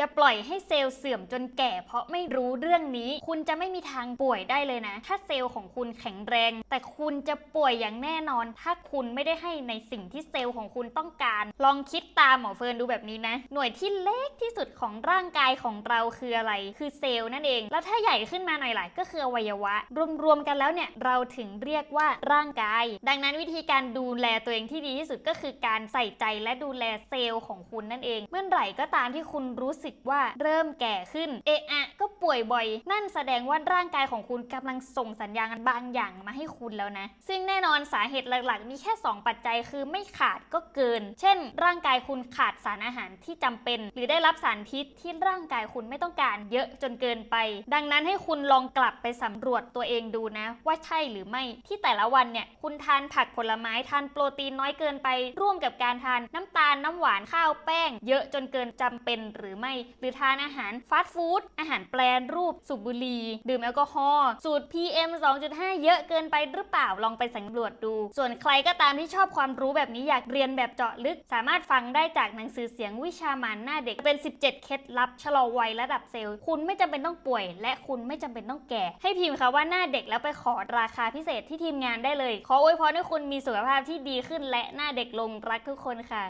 อย่าปล่อยให้เซลล์เสื่อมจนแก่ เพราะไม่รู้เรื่องนี้ คุณจะไม่มีทางป่วยได้เลยนะ ถ้าเซลล์ของคุณแข็งแรง แต่คุณจะป่วยอย่างแน่นอน ถ้าคุณไม่ได้ให้ในสิ่งที่เซลล์ของคุณต้องการ ลองคิดตามหมอเฟิร์นดูแบบนี้นะ หน่วยที่เล็กที่สุดของร่างกายของเราคืออะไร คือเซลล์นั่นเอง แล้วถ้าใหญ่ขึ้นมาหน่อยล่ะก็คืออวัยวะ รวมๆกันแล้วเนี่ยเราถึงเรียกว่าร่างกาย ดังนั้นวิธีการดูแลตัวเองที่ดีที่สุดก็คือการใส่ใจและดูแลเซลล์ของคุณนั่นเอง เมื่อไหร่ก็ตามที่คุณรู้สึกว่าเริ่มแก่ขึ้น เอะอะก็ป่วยบ่อย นั่นแสดงว่าร่างกายของคุณกำลังส่งสัญญาณบางอย่างมาให้คุณแล้วนะ ซึ่งแน่นอนสาเหตุหลักๆ มีแค่ 2 ปัจจัยคือไม่ขาดก็เกิน เช่น ร่างกายคุณขาดสารอาหารที่จำเป็น หรือได้รับสารพิษที่ร่างกายคุณไม่ต้องการเยอะจนเกินไป ดังนั้นให้คุณลองกลับไปสำรวจตัวเองดูนะ ว่าใช่หรือไม่ที่แต่ละวันเนี่ยคุณทานผักผลไม้ทานโปรตีนน้อยเกินไป ร่วมกับการทานน้ำตาลน้ำหวานข้าวแป้ง เยอะจนเกินจำเป็นหรือไม่หรือทานอาหารฟาสต์ฟู้ดอาหารแปรรูปสูบบุหรี่ดื่มแอลกอฮอล์สูตร PM 2.5 เยอะเกินไปหรือเปล่าลองไปสำรวจดู ส่วนใครก็ตามที่ชอบความรู้แบบนี้อยากเรียนแบบเจาะลึก สามารถฟังได้จากหนังสือเสียงวิชามานหน้าเด็กเป็น 17 เคล็ดลับชะลอวัยระดับเซลล์ คุณไม่จำเป็นต้องป่วย และคุณไม่จำเป็นต้องแก่ ให้พิมพ์คำว่าหน้าเด็กแล้วไปขอราคาพิเศษที่ทีมงานได้เลย ขออวยพรให้คุณมีสุขภาพที่ดีขึ้นและหน้าเด็กลงรักทุกคนค่ะ